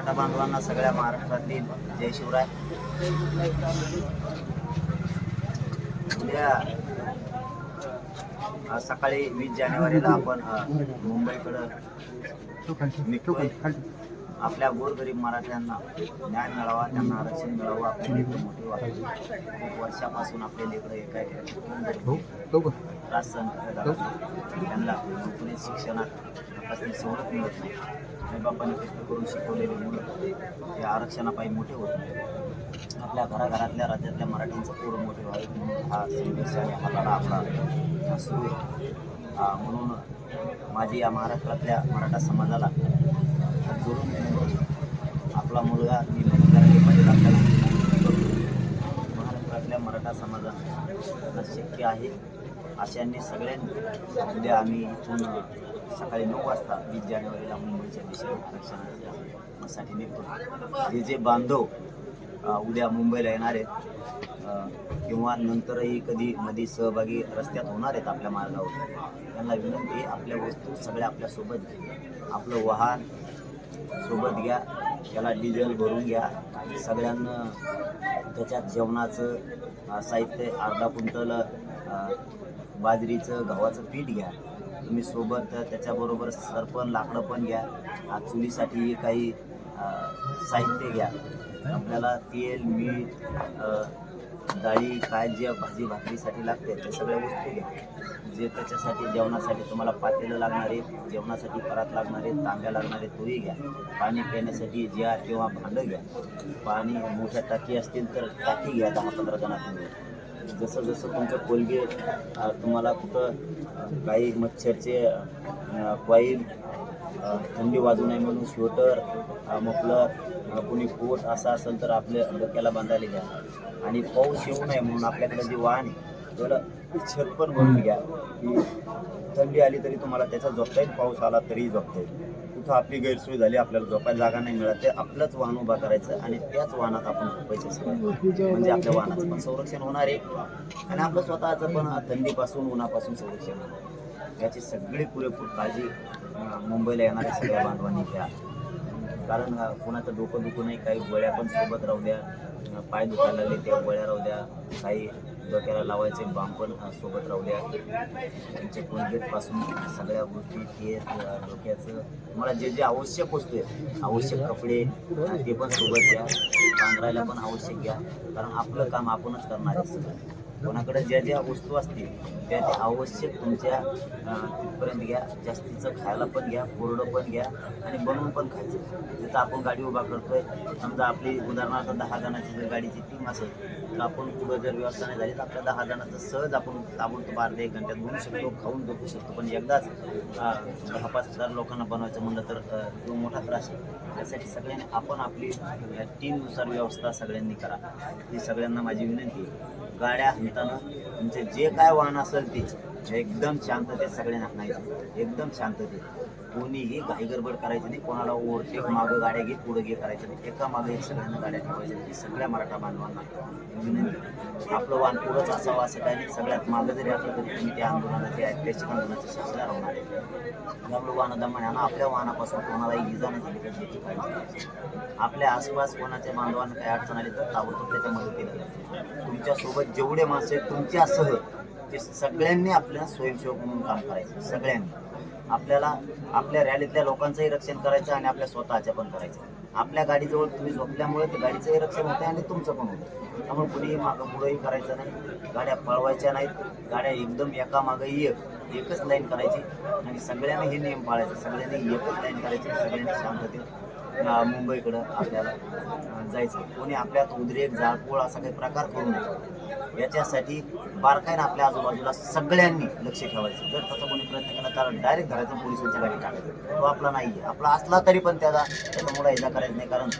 मराठा बांधवांना सगळ्या महाराष्ट्रातील जय शिवराय. उद्या सकाळी वीस जानेवारीला आपण मुंबईकडं निघतोय. आपल्या गोरगरीब मराठ्यांना न्याय मिळावा त्यांना आरक्षण मिळावं आपले लेकरं मोठी खूप वर्षापासून आपले लेकरं एका त्रास सहन करत. त्यांना नोकरी शिक्षणात कसली सवलत मिळत नाही आई बापांनी कष्ट करून शिकवलेले मुलं. हे आरक्षणापायी मोठे होत नाही आपल्या घराघरातल्या राज्यातल्या मराठींचं पोरं मोठे व्हावे म्हणून हा संघर्ष आणि हा लढा आपला हा सुरू आहे. म्हणून माझी या महाराष्ट्रातल्या मराठा समाजाला जोडून आपला मुलगा मी पाहिजे आपल्याला महाराष्ट्रातल्या मराठा समाजाला शक्य आहे अशांनी सगळ्यांनी उद्या आम्ही इथून सकाळी नऊ वाजता वीस जानेवारीला मुंबईच्या दिशेने साठी निघतो. जे जे बांधव उद्या मुंबईला येणार आहेत किंवा नंतरही कधी मध्ये सहभागी रस्त्यात होणार आहेत आपल्या मार्गावर त्यांना विनंती आपल्या वस्तू सगळ्या आपल्यासोबत घ्या. आपलं वाहन सोबत घ्या त्याला डिझेल भरून घ्या. सगळ्यांना त्याच्यात जेवणाचं साहित्य अर्धा कुंटल बाजरीचं गव्हाचं पीठ घ्या. तुम्ही सोबत त्याच्याबरोबर सरपण लाकडं पण घ्या. चुलीसाठी काही साहित्य घ्या. आपल्याला तेल मीठ डाळी काय जे भाजी भाकरीसाठी लागते ते सगळ्या गोष्टी घ्या. जे त्याच्यासाठी जेवणासाठी तुम्हाला पातेलं लागणार आहे जेवणासाठी परात लागणार आहे तांब्या लागणार आहे तोही घ्या. पाणी पिण्यासाठी ज्या किंवा भांडं घ्या. पाणी मोठ्या टाकी असतील तर टाकी घ्या दहा पंधरा जणांकडून जसं जसं तुमचं कोलगे तुम्हाला कुठं काही मच्छरचे कॉईल थंडी वाजू नये म्हणून स्वेटर मफलर कुणी कोट असं असेल तर आपल्या डोक्याला बांधायला घ्या. आणि पाऊस येऊ नये म्हणून आपल्याकडे जे वाहन आहे त्याला छत पण भरून घ्या. की थंडी आली तरी तुम्हाला त्याचा झोपता येईल पाऊस आला तरीही झोपता येईल. कुठं आपली गैरसोय झाली आपल्याला झोपायला जागा नाही मिळत ते आपलंच वाहन उभा करायचं आणि त्याच वाहनात आपण झोपायचं सगळं म्हणजे आपल्या वाहनाचं पण संरक्षण होणार आहे आणि आपलं स्वतःचं पण थंडीपासून उन्हापासून संरक्षण होणार याची सगळी पुरेपूर काळजी मुंबईला येणाऱ्या सगळ्या बांधवांनी घ्या. कारण कुणाचं डोकं दुखू नाही काही गोळ्या पण सोबत राहू द्या. पाय दुखायला लागले त्या गोळ्या राहू द्या. काही डोक्याला लावायचे बाम पण सोबत राहू द्या तुमचे सगळ्या गोष्टी केस डोक्याचं तुम्हाला जे जे आवश्यक वस्तू आहे आवश्यक कपडे ते पण सोबत घ्या. पांघरायला पण आवश्यक घ्या. कारण आपलं काम आपणच करणार आहे. सगळं कोणाकडे ज्या ज्या वस्तू असतील त्या त्या आवश्यक तुमच्या तिथपर्यंत घ्या. जास्तीचं खायला पण घ्या कोरडं पण घ्या आणि बनवून पण खायचं. जिथं आपण गाडी उभा करतोय समजा आपली उदाहरणार्थ दहा जणांची जर गाडीची टीम असेल तर आपण पुढं जर व्यवस्था नाही झाली तर आपल्या दहा जणांचं सहज आपण ताबडतोब अर्ध्या एक घंट्यात बनवू शकतो खाऊन झोपू शकतो. पण एकदाच दहा पाच हजार लोकांना बनवायचं म्हणलं तर तो मोठा त्रास आहे. त्यासाठी सगळ्यांनी आपण आपली टीमनुसार व्यवस्था सगळ्यांनी करा. ही सगळ्यांना माझी विनंती आहे. गाड्या हाणताना तुमचे जे काय वाहन असेल ते एकदम शांततेत सगळ्यांना नाही एकदम शांततेत. कोणीही घाई गडबड करायची नाही. कोणाला ओव्हरटेक मागं गाड्या घे पुढं घे करायचं नाही. एका मागे एक सगळ्यांना गाड्या ठेवायच्या नाही. सगळ्या मराठा बांधवांना विनंती आपलं वाहन पुढंच असावं असं काही नाही. सगळ्यात मागं जरी असलं तरी तुम्ही त्या आंदोलनाचे ऐतिहासिक आंदोलनाचे साक्षीदार होणार आहे. आपलं वाहन दमाने आपल्या वाहनापासून कोणालाही इजा नाही झाली तर याची काळजी आपल्या आसपास कोणाच्या बांधवांना काही अडचण आली तर ताबडतोब त्याच्या मदतीला जायचं तुमच्यासोबत जेवढे माणसं आहेत तुमच्यासह ते सगळ्यांनी आपल्याला स्वयंसेवक म्हणून काम करायचं. सगळ्यांनी. आपल्याला आपल्या रॅलीतल्या लोकांचंही रक्षण करायचं आणि आपल्या स्वतःच्या पण करायचं. आपल्या गाडीजवळ तुम्ही झोपल्यामुळे त्या गाडीचंही रक्षण होते आणि तुमचं पण होतं त्यामुळे कुणीही मागं पुढंही करायचं नाही. गाड्या पळवायच्या नाहीत. गाड्या एकदम एका एक एकच लाईन करायची. आणि सगळ्यांनी हे नियम पाळायचे. सगळ्यांनी एकच लाईन करायची. सगळ्यांनी शांततेत मुंबईकडं आपल्याला जायचं कोणी आपल्यात उद्रेक जाळपोळ असा काही प्रकार करू नये. याच्यासाठी बारकाईनं आपल्या आजूबाजूला सगळ्यांनी लक्ष ठेवायचं. जर तसं कोणी प्रयत्न केला तर डायरेक्ट धरायचं पोलिसांच्या गाडी टाकायचं. तो आपला नाही आहे आपला असला तरी पण त्याला त्याच्यामुळे हिला करायचं नाही कारण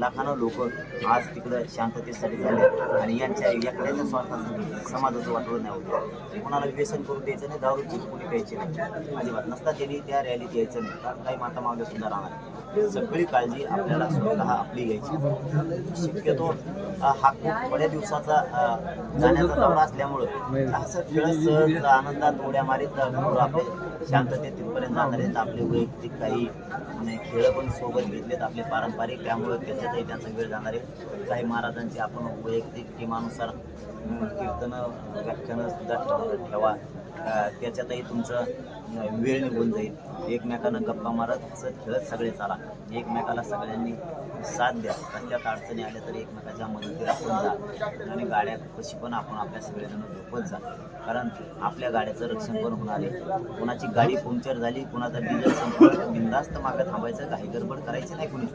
लाखानं लोक आज तिकडं शांततेसाठी झाले आणि यांच्या एकट्याच्या स्वार्थाचं समाजाचं वाटवलं नाही होतं. कोणाला व्यसन करून द्यायचं नाही दारू कोणी प्यायचे नाही. अजिबात. नसता त्यांनी त्या रॅलीत यायचं नाही. कारण काही माता मावल्या सुद्धा राहणार सगळी काळजी आपल्याला स्वतः आपली घ्यायची. शक्यतो हा खूप थोड्या दिवसाचा जाण्याचा दौरा असल्यामुळं असं सहज आनंदात उड्या मारीत आपले शांततेत तिथपर्यंत जाणार आहेत. आपले वैयक्तिक काही म्हणजे खेळ पण सोबत घेतलेत आपले पारंपरिक. त्यामुळे त्याच्यातही त्यांचा वेळ जाणार आहे. काही महाराजांची आपण वैयक्तिक किमानुसार कीर्तनं व्याख्यानं सुद्धा ठेवा. त्याच्यातही तुमचं वेळ निघून जाईल. एकमेकांना गप्पा मारत हसत खेळत सगळे चाला. एकमेकाला सगळ्यांनी साथ द्या. रस्त्यात अडचणी आल्या तरी एकमेकाच्या मदतीला आपण जा. आणि गाड्या कशी पण आपण आपल्या सगळेजण झोपत जा. कारण आपल्या गाड्याचं रक्षण पण होणार आहे. कोणाची गाडी पंक्चर झाली कोणाचा डिझेल संपलं बिंदास्त मागं थांबायचं काही गडबड करायची नाही कुणी.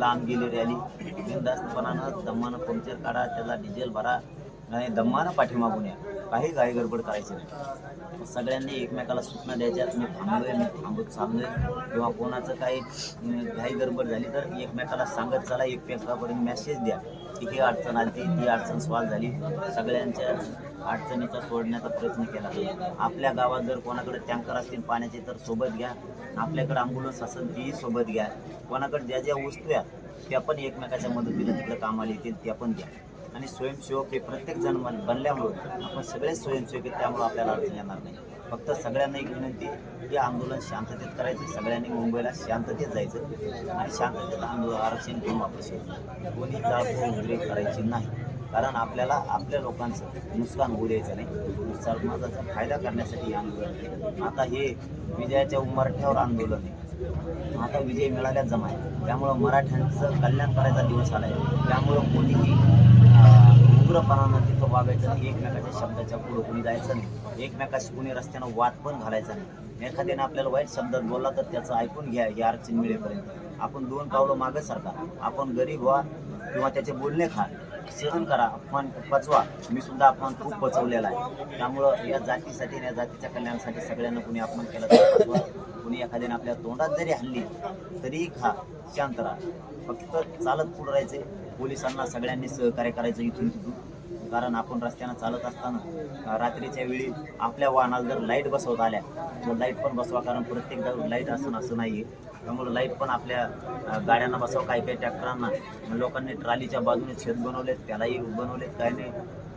लांब गेली रॅली बिंदास्तपणानं दमानं पंक्चर काढा त्याला डिझेल भरा. आणि दम्मानं पाठीमागून या. काही घाई गडबड करायची नाही. सगळ्यांनी एकमेकाला सूचना द्यायच्या मी थांबलोय मी थांबत चाललोय. किंवा कोणाचं काही घाई गडबड झाली तर एकमेकाला सांगत चला एकमेकापर्यंत मेसेज द्या. की ही अडचण आली ती अडचण सॉल्व झाली. सगळ्यांच्या अडचणीचा सोडण्याचा प्रयत्न केला. आपल्या गावात जर कोणाकडे टँकर असतील पाण्याचे तर सोबत घ्या. आपल्याकडे अँब्युलन्स असेल तीही सोबत घ्या. कोणाकडे ज्या ज्या वस्तू आहेत त्या पण एकमेकाच्या मदतीला तिकडे कामाला येतील त्या पण घ्या आणि स्वयंसेवक हे प्रत्येकजण बन- बनल्यामुळं आपण सगळेच स्वयंसेवक आहेत त्यामुळं आपल्याला अडचण येणार नाही. फक्त सगळ्यांना एक विनंती हे आंदोलन शांततेत करायचं सगळ्यांनी मुंबईला शांततेत जायचं आणि शांततेत आंदोलन आरक्षण घेऊन वापस यायचं. कोणी जाळपोळ उद्रेक करायची नाही. कारण आपल्याला आपल्या लोकांचं नुकसान होऊ द्यायचं नाही. समाजाचा फायदा करण्यासाठी हे आंदोलन आता हे विजयाच्या उमरठ्यावर आंदोलन आहे. आता विजय मिळाल्याच जमा आहे. त्यामुळं मराठ्यांचं कल्याण करायचा दिवस आला आहे त्यामुळं कोणीही उग्रपणानं तिथं वागायचं नाही एकमेकाच्या शब्दाच्या पुढं कुणी जायचं नाही एकमेकाशी कुणी रस्त्यानं वाद पण घालायचा नाही. एखाद्याने आपल्याला वाईट शब्दात बोलला तर त्याचं ऐकून घ्या ही अडचण मिळेपर्यंत. आपण दोन पावलं मागं सरका. आपण गरीब व्हा किंवा त्याचे बोलणे खा. सहन करा अपमान पचवा. मी सुद्धा अपमान खूप पचवलेला आहे. त्यामुळं या जातीसाठी आणि या जातीच्या कल्याणासाठी सगळ्यांना कुणी अपमान केला तर पचवा. कुणी एखाद्याने आपल्या तोंडात जरी हल्ली तरीही खा. शांत राहा. फक्त चालत पुढं राहायचे पोलिसांना सगळ्यांनी सहकार्य करायचं इथून तिथून. कारण आपण रस्त्यानं चालत असताना रात्रीच्या वेळी आपल्या वाहनाला जर लाइट बसवत आल्या तर लाइट पण बसवा कारण प्रत्येक लाइट असणं असं नाही आहे त्यामुळे लाइट पण आपल्या गाड्यांना बसवा काही काही ट्रॅक्टरांना. लोकांनी ट्रालीच्या बाजूने छेद बनवलेत त्यालाही बनवलेत काही नाही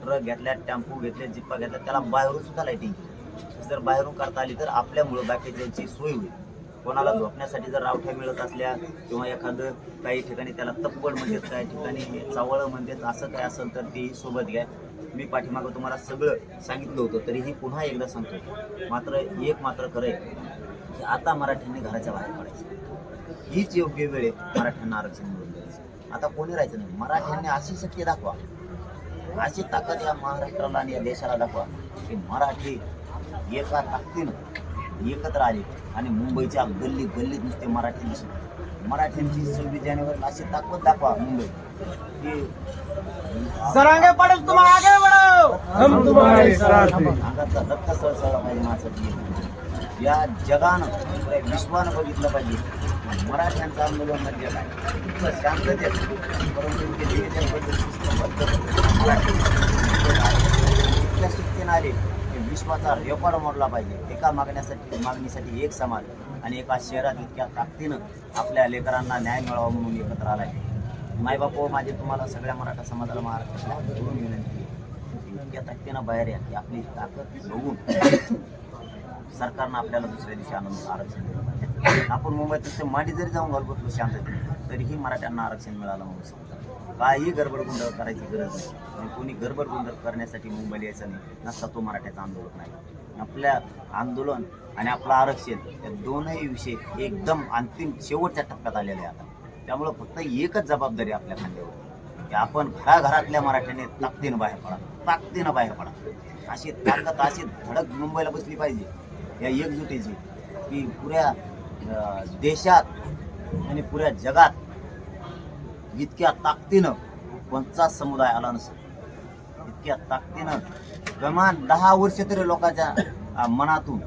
ट्रक घेतल्या टेम्पो घेतले जिप्पा घेतल्या त्याला बाहेरून सुद्धा लाईटिंग जर बाहेरून करता आली तर आपल्यामुळं बाकीच्यांची सोय होईल. कोणाला झोपण्यासाठी जर रावठ्या मिळत असल्या किंवा एखादं काही ठिकाणी त्याला तप्पड म्हणतात काही ठिकाणी चावळं म्हणतात असं काय असेल तर तेही सोबत घ्या. मी पाठीमागं तुम्हाला सगळं सांगितलं होतं तरीही पुन्हा एकदा सांगतो. मात्र एक मात्र खरं आहे की आता मराठ्यांनी घराच्या बाहेर पडायचं. हीच योग्य वेळ आहे मराठ्यांना आरक्षण मिळून द्यायचं. आता कोणी राहायचं नाही. मराठ्यांनी अशी शक्य दाखवा. अशी ताकद या महाराष्ट्राला आणि या देशाला दाखवा की मराठी एका ताकदीनं एकत्र आले आणि मुंबईच्या गल्ली गल्लीत नुसते मराठी दिसत मराठ्यांची सव्वीस जानेवारीला अशी ताकद दाखवा मुंबई. की सरांगे पटेल तुम आगे बढ़ो हम तुम्हारे साथ हैं. रक्त सळसळलं पाहिजे माझं या जगानं विश्वानं बघितलं पाहिजे. मराठ्यांचं आंदोलन म्हणजे काय? इतकं शांततेत. परंतु ते डिजिटल पद्धतीने मराठी. इतक्या शिस्तीनं आले. विश्वाचा रेकॉर्ड मोडला पाहिजे. एका मागण्यासाठी मागणीसाठी एक समाज आणि एका शहरात इतक्या ताकदीनं आपल्या लेकरांना न्याय मिळावा म्हणून एकत्र आलाय. मायबापो माझे तुम्हाला सगळ्या मराठा समाजाला महाराष्ट्राला करून विनंती इतक्या ताकदीनं बाहेर या की आपली ताकद बघून सरकारनं आपल्याला दुसऱ्या दिवशी आनंद आरक्षण दिलं पाहिजे. आपण मुंबईत मांडी जरी जाऊन घालू बसलो तरीही मराठ्यांना आरक्षण मिळालं म्हणून समजा. काही गडबड करायची गरज नाही. आणि कोणी गडबड करण्यासाठी मुंबईला यायचं नाही नसता तो मराठ्याचा आंदोलन नाही. आपल्या आंदोलन आणि आपलं आरक्षण या दोनही विषय एकदम अंतिम शेवटच्या टप्प्यात आलेले आता त्यामुळं फक्त एकच जबाबदारी आपल्या खांद्यावर की आपण घराघरातल्या मराठ्याने ताकदीनं बाहेर पडा ताकदीनं बाहेर पडा. अशी ताकद अशी धडक मुंबईला बसली पाहिजे या एकजुटीची की पुऱ्या देशात आणि पुऱ्या जगात इतक्या ताकदीनं कोणताच समुदाय आला नसेल. इतक्या ताकदीनं किमान दहा वर्ष तरी लोकांच्या मनातून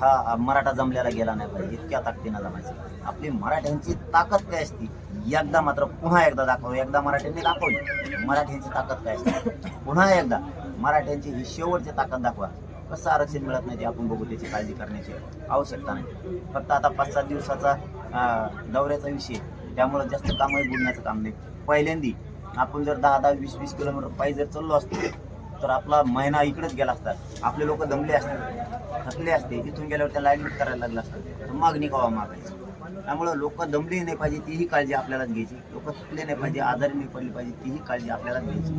हा मराठा जमल्याला गेला नाही पाहिजे. इतक्या ताकदीनं जमायचं. आपली मराठ्यांची ताकद काय असती? एकदा मात्र पुन्हा एकदा दाखव. एकदा मराठ्यांनी दाखवली मराठ्यांची ताकद काय असते? पुन्हा एकदा मराठ्यांची ही शेवटची ताकद दाखवा. कसं आरक्षण मिळत नाही ते आपण बघू त्याची काळजी करण्याची आवश्यकता नाही. फक्त आता पाच सात दिवसाचा दौऱ्याचा विषय त्यामुळं जास्त कामही बुडण्याचं काम नाही. पहिल्यांदी आपण जर दहा दहा वीस वीस किलोमीटर पायी जर चाललो असतो तर आपला महिना इकडेच गेला असता. आपले लोक दमले असते थकले असते इथून गेल्यावर त्याला ॲडमिट करायला लागलं असतं. तर मागणी कवा मागायची? त्यामुळं लोक दमली नाही पाहिजे तीही काळजी आपल्यालाच घ्यायची. लोक थकले नाही पाहिजे आजारी नाही पडली पाहिजे तीही काळजी आपल्यालाच घ्यायची.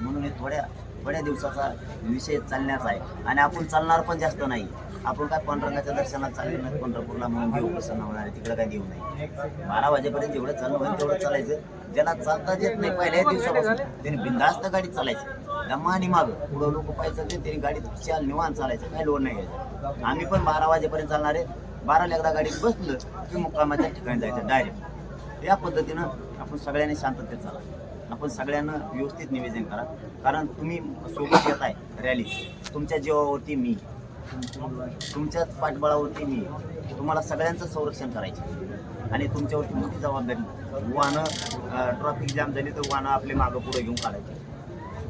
म्हणून हे थोड्या बड्या दिवसाचा विषय चालण्याचा आहे. आणि आपण चालणार पण जास्त नाही. आपण काय पांडुरंगाच्या दर्शनात चालले नाही पंढरपूरला म्हणून देऊ प्रसन्न होणार आहे तिकडे काय देऊ नाही बारा वाजेपर्यंत जेवढं चालणं होईल तेवढं चालायचं. ज्याला चालताच येत नाही पहिल्या दिवसापासून त्यांनी बिंदास्त गाडी चालायचं. दमा आणि माग. पुढं लोक पाहिजे चालते त्यांनी गाडीत चाल निवांत चालायचं काही लोड नाही घ्यायचं. आम्ही पण बारा वाजेपर्यंत चालणार आहे. बाराला एकदा गाडीत बसलं की मुक्कामाच्या ठिकाणी जायचं डायरेक्ट या पद्धतीनं आपण सगळ्यांनी शांततेत चालायचं आपण सगळ्यांना व्यवस्थित निवेदन करा. कारण तुम्ही सोबत येत आहे रॅली तुमच्या जीवावरती मी. तुमच्या पाठबळावरती मी. तुम्हाला सगळ्यांचं संरक्षण करायचं. आणि तुमच्यावरती मोठी जबाबदारी. वाहनं ट्रॅफिक जाम झाली तर वाहनं आपले मागं पुढे घेऊन काढायचे.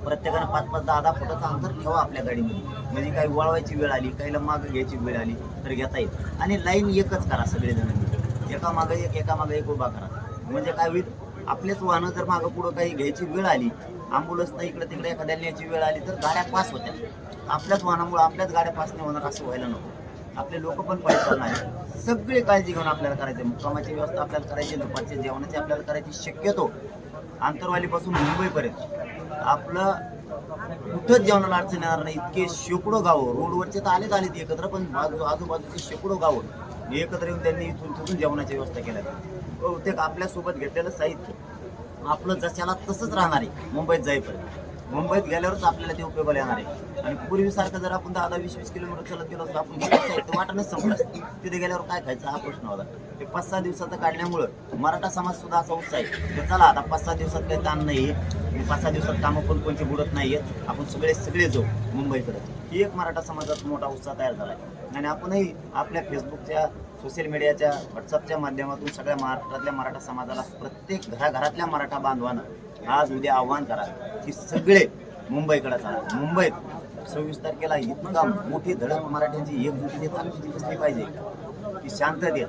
प्रत्येकानं पाच पाच दहा दहा फुटाचा अंतर ठेवा आपल्या गाडीमध्ये. म्हणजे काही वळवायची वेळ आली काहीला मागं घ्यायची वेळ आली तर घेता येईल. आणि लाईन एकच करा सगळेजण एका मागं एक एका मागं एक उभा करा. म्हणजे काय होईल? आपलेच वाहनं जर मागं पुढं काही घ्यायची वेळ आली अँब्युलन्सनं इकडे तिकडे एखाद्या न्यायची वेळ आली तर गाड्या पास होत्या. आपल्याच वाहनामुळे आपल्याच गाड्या पास नाही होणार असं व्हायला नको. आपले लोक पण पैसा नाही. सगळी काळजी घेऊन आपल्याला करायचं. मुक्कामाची व्यवस्था आपल्याला करायची दुपारच्या जेवणाची आपल्याला करायची शक्यतो आंतरवालीपासून मुंबईपर्यंत. आपलं कुठंच जेवणाला अडचण येणार नाही. इतके शेकडो गावं रोडवरचे तर आलेच आलेत एकत्र पण बाजू आजूबाजूचे शेकडो गावं एकत्र येऊन त्यांनी इथून तिथून जेवणाची व्यवस्था केल्या बहुतेक आपल्यासोबत घेतलेलं साहित्य आपलं जशाला तसंच राहणार आहे. मुंबईत जाईपर्यंत. मुंबईत गेल्यावरच आपल्याला ते उपयोगाला येणार आहे. आणि पूर्वीसारखं जर आपण दहा दहा वीस वीस किलोमीटर चालत गेलो असतो आपण साहित्य वाटणच संपलं तिथे गेल्यावर काय खायचं? हा प्रश्न होता. ते पाच सहा दिवसाचं काढल्यामुळं मराठा समाज सुद्धा असा उत्साह आहे तर चला आता पाच सहा दिवसात काही ताण नाही आहे पाच सहा दिवसात कामं पण कोणते बुडत नाही आहेत आपण सगळे सगळे जाऊ मुंबईकडे. ही एक मराठा समाजात मोठा उत्साह तयार झाला आहे. आणि आपणही आपल्या फेसबुकच्या सोशल मीडियाच्या व्हॉट्सअपच्या माध्यमातून सगळ्या महाराष्ट्रातल्या मराठा समाजाला प्रत्येक घराघरातल्या मराठा बांधवानं आज उद्या आव्हान करा की सगळे मुंबईकडे चाला. मुंबईत सव्वीस तारखेला इतका मोठी धडक मराठ्यांची एकजुटीने चांगली दिसली पाहिजे की शांततेत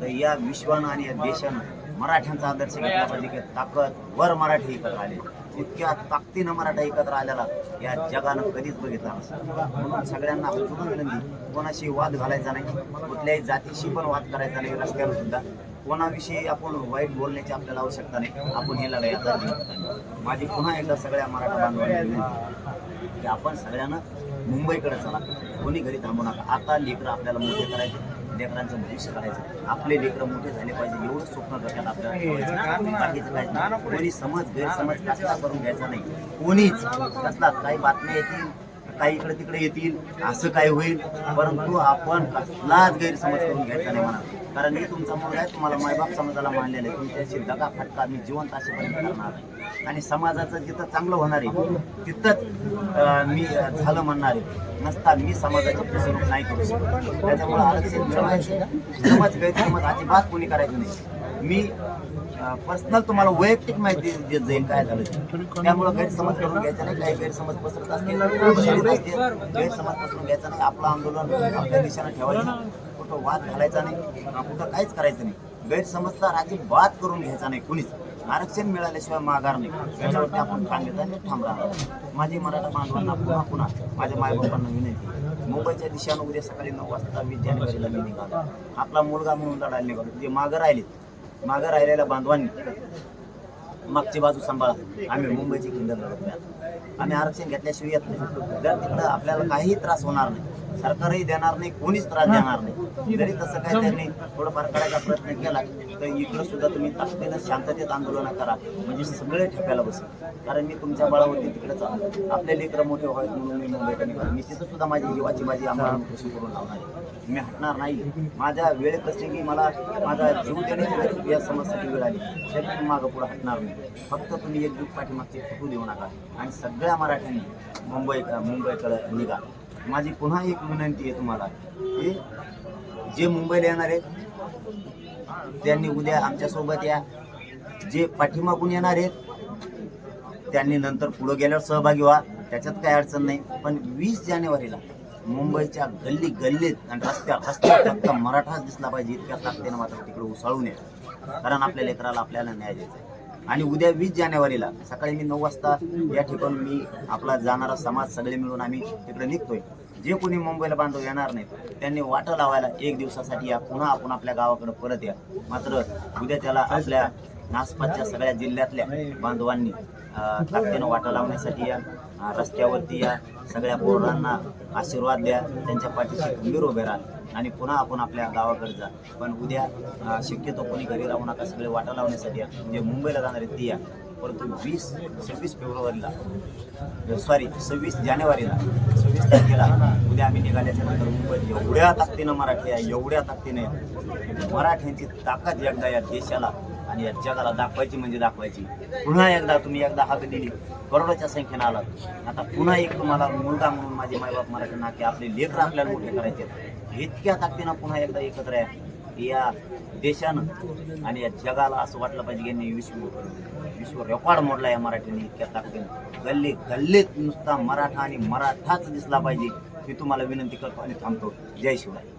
तर या विश्वानं आणि या देशानं मराठ्यांचा आदर्श घेतला पाहिजे की ताकद वर मराठी एकत्र आले. इतक्या ताकदीनं मराठा एकत्र आलेला या जगानं कधीच बघितला नसेल म्हणून सगळ्यांना पुन्हा विनंती कोणाशी वाद घालायचा नाही कुठल्याही जातीशी पण वाद करायचा नाही रस्त्यावर सुद्धा. कोणाविषयी आपण वाईट बोलण्याची आपल्याला आवश्यकता नाही. आपण हे लढाई आता माझी पुन्हा एकदा सगळ्या मराठा बांधवांना विनंती की आपण सगळ्यांना मुंबईकडे चला. कोणी घरी थांबू नका. आता लेकरं आपल्याला मोठे करायचे. लेकरांचं भविष्य करायचं आपले लेकरं मोठे झाले पाहिजे एवढं स्वप्न डोक्यात आपल्याला ठेवायचं. बाकीचं काय कोणी समज गैरसमज कसला करून घ्यायचा नाही. कोणीच कसलाच काही बातम्या येतील. काही इकडे तिकडे येतील असं काय होईल? परंतु आपण कसलाच गैरसमज करून घ्यायचा नाही म्हणा. कारण मी तुमचा मुलगा आहे तुम्हाला मायबाप समाजाला मानलेलं आहे. तुमच्याशी दगा फटका मी जिवंत असेपर्यंत करणार आहे आणि समाजाचं जिथं चांगलं होणार आहे तिथंच मी झालं म्हणणार आहे. नसता मी समाजाची फसवणूक नाही करू शकत. त्याच्यामुळे आरक्षण मिळवायचं समज गैरसमज अजिबात कोणी करायचं नाही. मी पर्सनल तुम्हाला वैयक्तिक माहिती देत जाईल काय झालं. त्यामुळं गैरसमज करून घ्यायचा नाही काही गैरसमज पसरत असतील गैरसमज पसरून घ्यायचा नाही. आपलं आंदोलन आपल्या दिशेनं ठेवायचं कुठं वाद घालायचा नाही कुठं काहीच करायचं नाही. गैरसमजचा अजिबात करून घ्यायचा नाही कुणीच. आरक्षण मिळाल्याशिवाय माघार नाही. त्याच्यावरती आपण ठाम आणि ठाम राहणार माझी मराठा बांधवांना पुन्हा पुन्हा माझ्या मायबापांना विनंती मुंबईच्या दिशेनं उद्या सकाळी नऊ वाजता वीस जानेवारीला मी निघालो. आपला मुलगा म्हणून लढायला निघालो. जे मागं राहिलेत मागं राहिलेल्या बांधवांनी मागची बाजू सांभाळा. आम्ही मुंबईची खिंड लढत नाही आम्ही आरक्षण घेतल्याशिवाय येत नाही. जर तिकडं आपल्याला काहीही त्रास होणार नाही. सरकारही देणार नाही कोणीच त्रास देणार नाही. जरी तसं काय त्यांनी थोडंफार करायचा प्रयत्न केला तर इकडं सुद्धा तुम्ही ताकदीनं शांततेत आंदोलन करा. म्हणजे सगळे ठेप्याला बसेल कारण मी तुमच्या बळावरती तिकडे चालू आपले लेकरं मोठे व्हावेत म्हणून मी मुंबईकडे मी तिथं सुद्धा माझी जीवाची माझी आम्हाला कृषी करून लावणार आहे? मी हटणार नाही. माझ्या वेळेप्रसंगी मला माझा जीव देण्याची या समस्याची वेळ आली. तरी मी मागं पुढे हटणार नाही. फक्त तुम्ही एकजूट पाठीमागची फुटू देऊ नका. आणि सगळ्या मराठ्यांनी मुंबई मुंबईकडे निघा. माझी पुन्हा एक विनंती आहे तुम्हाला की जे मुंबईला येणार आहेत त्यांनी उद्या आमच्यासोबत या. जे पाठीमागून येणार आहेत त्यांनी नंतर पुढं गेल्यावर सहभागी व्हा. त्याच्यात काही अडचण नाही. पण वीस जानेवारीला मुंबईच्या गल्ली गल्लीत आणि रस्त्यात रस्त्यावर फक्त मराठाच दिसला पाहिजे इतक्या ताकदीनं मात्र तिकडे उसळून नये कारण आपल्या लेकराला आपल्याला न्याय द्यायचा आणि उद्या वीस जानेवारीला सकाळी मी नऊ वाजता या ठिकाणी मी आपला जाणारा समाज सगळे मिळून आम्ही तिकडे निघतोय. जे कोणी मुंबईला बांधव येणार नाहीत त्यांनी वाटं लावायला एक दिवसासाठी या. पुन्हा आपण आपल्या गावाकडे परत या. मात्र उद्या त्याला आपल्या आसपासच्या सगळ्या जिल्ह्यातल्या बांधवांनी ताकदीनं वाटा लावण्यासाठी या रस्त्यावरती या सगळ्या पोरांना आशीर्वाद द्या. त्यांच्या पाठीशी खंबीर उभे राहा आणि पुन्हा आपण आपल्या गावाकडे जा. पण उद्या शक्यतो कोणी घरी राहू नका. सगळे वाटा लावण्यासाठी या. म्हणजे मुंबईला जाणारे ती या. परंतु वीस सव्वीस फेब्रुवारीला सॉरी सव्वीस जानेवारीला सव्वीस तारखेला उद्या आम्ही निघाल्याच्या नंतर मुंबईत एवढ्या ताकदीनं मराठी आहे एवढ्या ताकदीने मराठ्यांची ताकद एकदा या देशाला आणि या जगाला दाखवायची म्हणजे दाखवायची. पुन्हा एकदा तुम्ही एकदा हाक दिली करोडोच्या संख्येनं आलात. आता पुन्हा एक तुम्हाला मुलगा म्हणून माझे मायबाप मराठी नाके आपले लेकर आपल्याला मोठे करायचे आहेत. इतक्या ताकदीनं पुन्हा एकदा एकत्र आहे या देशानं आणि या जगाला असं वाटलं पाहिजे की यांनी विश्व विश्व रेकॉर्ड मोडला या मराठीने इतक्या ताकदीनं. गल्ली गल्लीत नुसता मराठा आणि मराठाच दिसला पाहिजे ही तुम्हाला विनंती करतो आणि थांबतो. जय शिवराय.